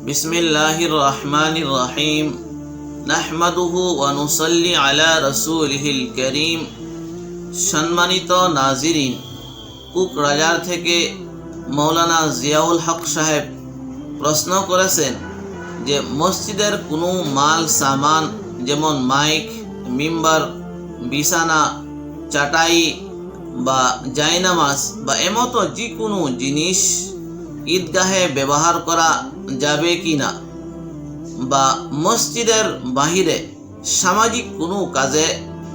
بسم الله الرحمن الرحيم نحمده ونصلي على رسوله الكريم সম্মানিত নাজিরিন কুক রাজার থেকে মৌলানা জিয়াউল হক সাহেব প্রশ্ন করেছেন যে মসজিদের কোনো মাল সামান যেমন মাইক মিম্বার বিছানা চাটাই বা জায়নামাজ বা এমতো যে কোনো জিনিস ঈদগাহে ব্যবহার করা যাবে কি না? বা মসজিদের বাহিরে সামাজিক কোনো কাজে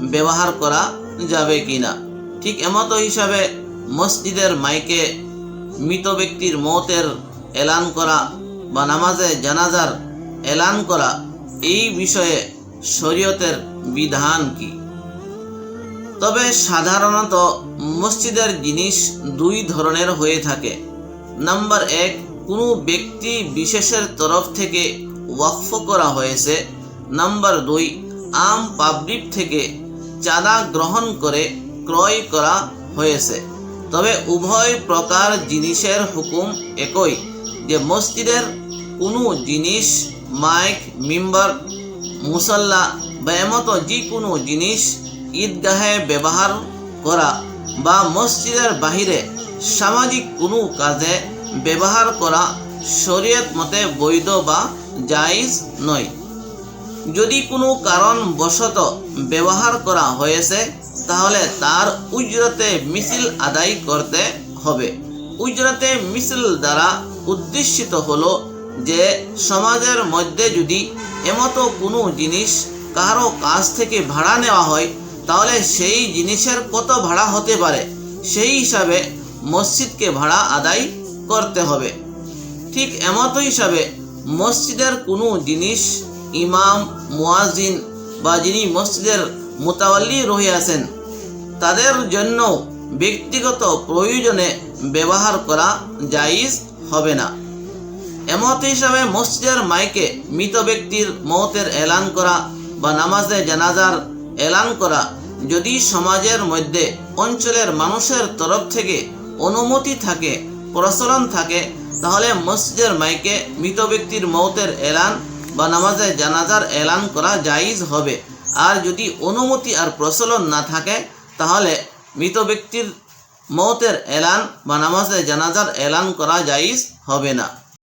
ব্যবহার করা যাবে কি না? ঠিক এমতো হিসাবে মসজিদের মাইকে মৃত ব্যক্তির মতের এলান করা বা নামাজে জানাজার এলান করা, এই বিষয়ে শরীয়তের বিধান কি? তবে সাধারণত মসজিদের জিনিস দুই ধরনের হয়ে থাকে। নাম্বার এক কোনো ব্যক্তি বিশেষের তরফ থেকে ওয়াকফ করা হয়েছে। নাম্বার দুই, আম পাবলিক থেকে চাঁদা গ্রহণ করে ক্রয় করা হয়েছে। তবে উভয় প্রকার জিনিসের হুকুম একই যে মসজিদের কোনো জিনিস, মাইক, মিম্বার, মুসল্লা বা এমতো যে কোনো জিনিস ঈদগাহে ব্যবহার করা বা মসজিদের বাহিরে সামাজিক কোনো কাজে ব্যবহার করা শরীয়ত মতে বৈধ বা জায়েজ নয়। যদি কোনো কারণ বশত ব্যবহার করা হয়েছে, তাহলে তার উজরতে মিছিল আদায় করতে হবে। উজরতে মিছিল দ্বারা উদ্দেশিত হলো যে, সমাজের মধ্যে যদি এমতো কোনো জিনিস কারও কাছ থেকে ভাড়া নেওয়া হয়, তাহলে সেই জিনিসের কত ভাড়া হতে পারে? সেই হিসাবে মসজিদকে ভাড়া আদায় করতে হবে। ঠিক এমত হিসাবে মসজিদের কোনো জিনিস ইমাম মুয়াজিন বা যিনি মসজিদের মোতাবাল্লি রহিয়াছেন তাদের জন্য ব্যক্তিগত প্রয়োজনে ব্যবহার করা জায়েজ হবে না। এমত হিসাবে মসজিদের মাইকে মৃত ব্যক্তির মতের এলান করা বা নামাজে জানাজার এলান করা যদি সমাজের মধ্যে অঞ্চলের মানুষের তরফ থেকে অনুমতি থাকে প্রচলন থাকে, তাহলে মসজিদের মাইকে মৃত ব্যক্তির মৌতের এলান বা নামাজে জানাজার এলান করা জায়জ হবে। আর যদি অনুমতি আর প্রচলন না থাকে, তাহলে মৃত ব্যক্তির মৌতের এলান বা নামাজে জানাজার এলান করা জায়জ হবে না।